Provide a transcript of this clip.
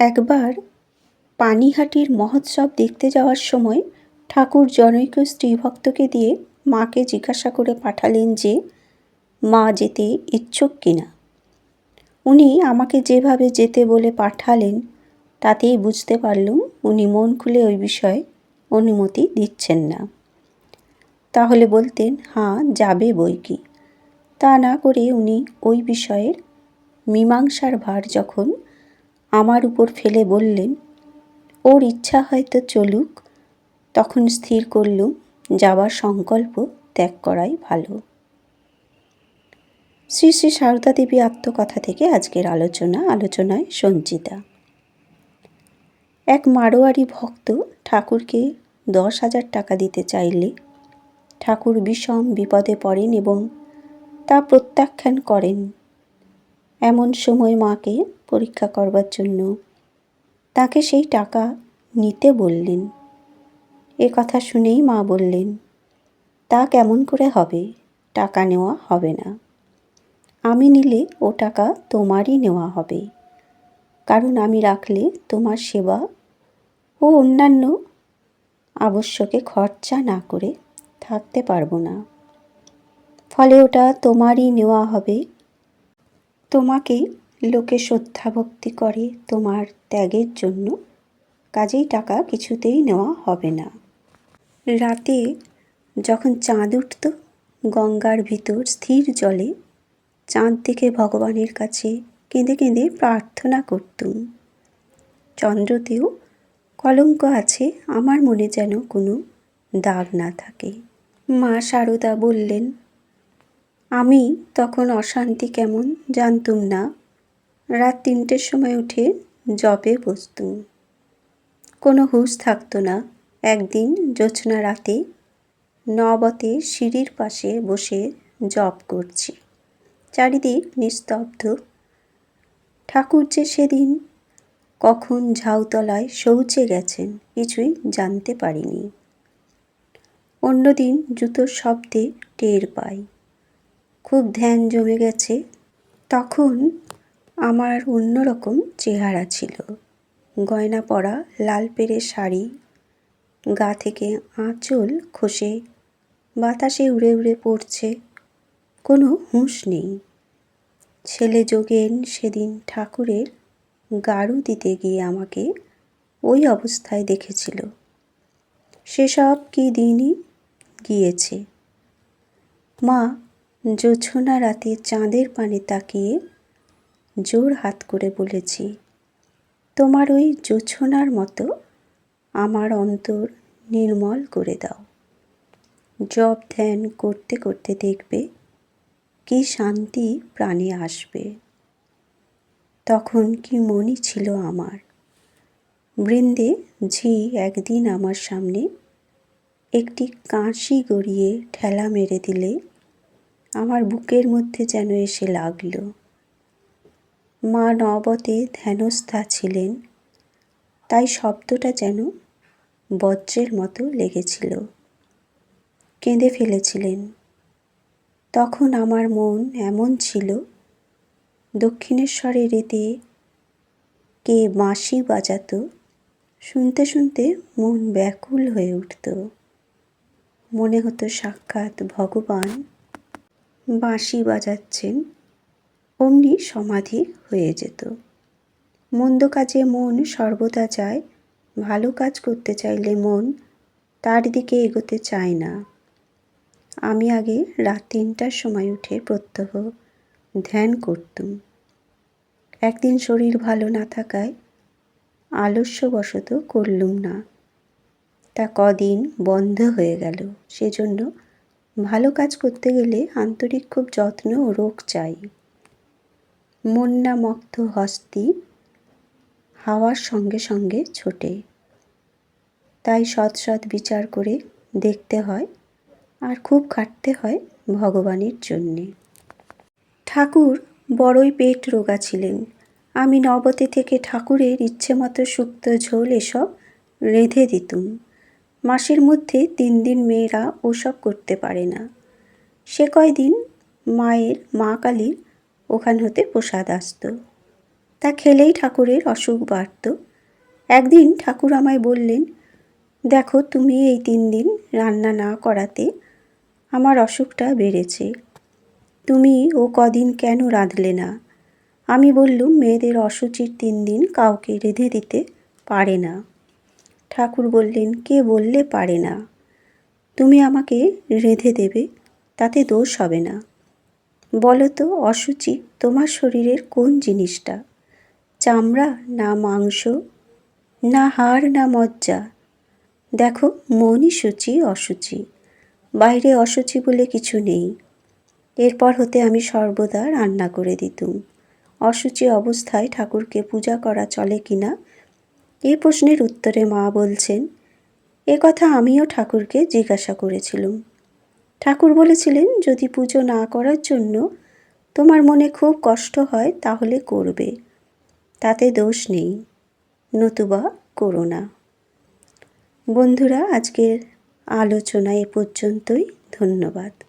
একবার পানিহাটির মহোৎসব দেখতে যাওয়ার সময় ঠাকুর জনৈক স্ত্রীভক্তকে দিয়ে মাকে জিজ্ঞাসা করে পাঠালেন যে, মা যেতে ইচ্ছুক কিনা উনি আমাকে যেভাবে যেতে বলে পাঠালেন, তাতেই বুঝতে পারলুম উনি মন খুলে ওই বিষয়ে অনুমতি দিচ্ছেন না। তাহলে বলতেন হাঁ যাবে বই কি? তা না করে উনি ওই বিষয়ের মীমাংসার ভার যখন আমার উপর ফেলে বললেন, ওর ইচ্ছা হয়তো চলুক। তখন স্থির করলুম, যাবার সংকল্প ত্যাগ করাই ভালো। শ্রী শ্রী সারদা দেবী আত্মকথা থেকে আজকের আলোচনা, আলোচনায় সঞ্চিতা। এক মারোয়ারি ভক্ত ঠাকুরকে দশ হাজার টাকা দিতে চাইলে ঠাকুর বিষম বিপদে পড়েন এবং তা প্রত্যাখ্যান করেন। এমন সময় মাকে পরীক্ষা করবার জন্য। তাকে সেই টাকা নিতে বললেন। এ কথা শুনেই মা বললেন, তা কেমন করে হবে? টাকা নেওয়া হবে না। আমি নিলে ও টাকা তোমারই নেওয়া হবে। কারণ আমি রাখলে তোমার সেবা ও অন্যান্য আবশ্যকে খরচা না করে থাকতে পারব না। ফলে ওটা তোমারই নেওয়া হবে তোমাকে লোকে শ্রদ্ধা ভক্তি করে তোমার ত্যাগের জন্য। কাজেই টাকা কিছুতেই নেওয়া হবে না। রাতে যখন চাঁদ উঠত, গঙ্গার ভিতর স্থির জলে চাঁদ দেখে ভগবানের কাছে কেঁদে কেঁদে প্রার্থনা করতুম। চন্দ্রতেও কলঙ্ক আছে, আমার মনে যেন কোনো দাগ না থাকে। মা সারদা বললেন আমি তখন অশান্তি কেমন জানতুম না। রাত তিনটের সময় উঠে জবে বসতুম। কোনো হুঁশ থাকতো না। একদিন জ্যোৎস্না রাতে নবতে সিঁড়ির পাশে বসে জপ করছি। চারিদিক নিস্তব্ধ। ঠাকুর যে সেদিন কখন ঝাউতলায় শৌচে গেছেন কিছুই জানতে পারিনি। অন্যদিন জুতোর শব্দে টের পাই। খুব ধ্যান জমে গেছে, তখন আমার অন্যরকম চেহারা ছিল। গয়না পরা, লাল পেরে শাড়ি, গা থেকে আঁচল খসে, বাতাসে উড়ে উড়ে পড়ছে, কোনো হুঁশ নেই। ছেলে যোগেন সেদিন ঠাকুরের গাড়ু দিতে গিয়ে আমাকে ওই অবস্থায় দেখেছিল। সেসব কি দিনই গিয়েছে? মা জোছনা রাতে চাঁদের পানে তাকিয়ে জোর হাত করে বলেছি, তোমার ওই জোছনার মতো আমার অন্তর নির্মল করে দাও। জব ধ্যান করতে করতে দেখবে কি শান্তি প্রাণে আসবে। তখন কি মনই ছিল আমার, বৃন্দে ঝি একদিন আমার সামনে একটি কাঁশি গড়িয়ে ঠেলা মেরে দিলে আমার বুকের মধ্যে যেন এসে লাগল। মা নবতে ধ্যানস্থা ছিলেন, তাই শব্দটা যেন বজ্রের মতো লেগেছিল। কেঁদে ফেলেছিলেন। তখন আমার মন এমন ছিল, দক্ষিণেশ্বরের রেতে কে বাঁশি বাজাতো, শুনতে শুনতে মন ব্যাকুল হয়ে উঠত। মনে হতো সাক্ষাৎ ভগবান বাঁশি বাজাচ্ছেন, অমনি সমাধি হয়ে যেত। মন্দ কাজে মন সর্বদা যায়, ভালো কাজ করতে চাইলে মন তার দিকে এগোতে চায় না। আমি আগে রাত তিনটার সময় উঠে প্রত্যহ ধ্যান করতুম। একদিন শরীর ভালো না থাকায় আলস্যবশত করলুম না। তা কদিন বন্ধ হয়ে গেল, সেজন্য ভালো কাজ করতে গেলে আন্তরিক খুব যত্ন ও রোগ চাই। মন্নামক্ত হস্তি হাওয়ার সঙ্গে সঙ্গে ছোটে। তাই সৎ সৎ বিচার করে দেখতে হয় আর খুব খাটতে হয় ভগবানের জন্যে। ঠাকুর বড়ই পেট রোগা ছিলেন। আমি নবতে থেকে ঠাকুরের ইচ্ছে মতো শুক্ত ঝোল এসব রেঁধে দিতুম। মাসের মধ্যে তিন দিন মেয়েরা ওসব করতে পারে না। সে কয়দিন মায়ের মা কালীর ওখান হতে প্রসাদ আসত। তা খেলেই ঠাকুরের অসুখ বাড়ত। একদিন ঠাকুর আমায় বললেন, দেখো, তুমি এই তিন দিন রান্না না করাতে আমার অসুখটা বেড়েছে। তুমি ও কদিন কেন রাঁধলে না? আমি বললুম, মেয়েদের অসুচির তিন দিন কাউকে রেঁধে দিতে পারে না। ঠাকুর বললেন, কে বললে পারে না? তুমি আমাকে রেঁধে দেবে, তাতে দোষ হবে না। বলো তো অসুচি, তোমার শরীরের কোন জিনিসটা? চামড়া না মাংস, না হাড় না মজ্জা? দেখো, মনই সূচি, অসুচি। বাইরে অসুচি বলে কিছু নেই। এরপর হতে আমি সর্বদা রান্না করে দিতুম। অসুচি অবস্থায় ঠাকুরকে পূজা করা চলে কি না এই প্রশ্নের উত্তরে মা বলছেন, এ কথা আমিও ঠাকুরকে জিজ্ঞাসা করেছিলুম। ঠাকুর বলেছিলেন, যদি পুজো না করার জন্য তোমার মনে খুব কষ্ট হয়, তাহলে করবে। তাতে দোষ নেই। নতুবা করো না। বন্ধুরা, আজকের আলোচনা এ পর্যন্তই। ধন্যবাদ।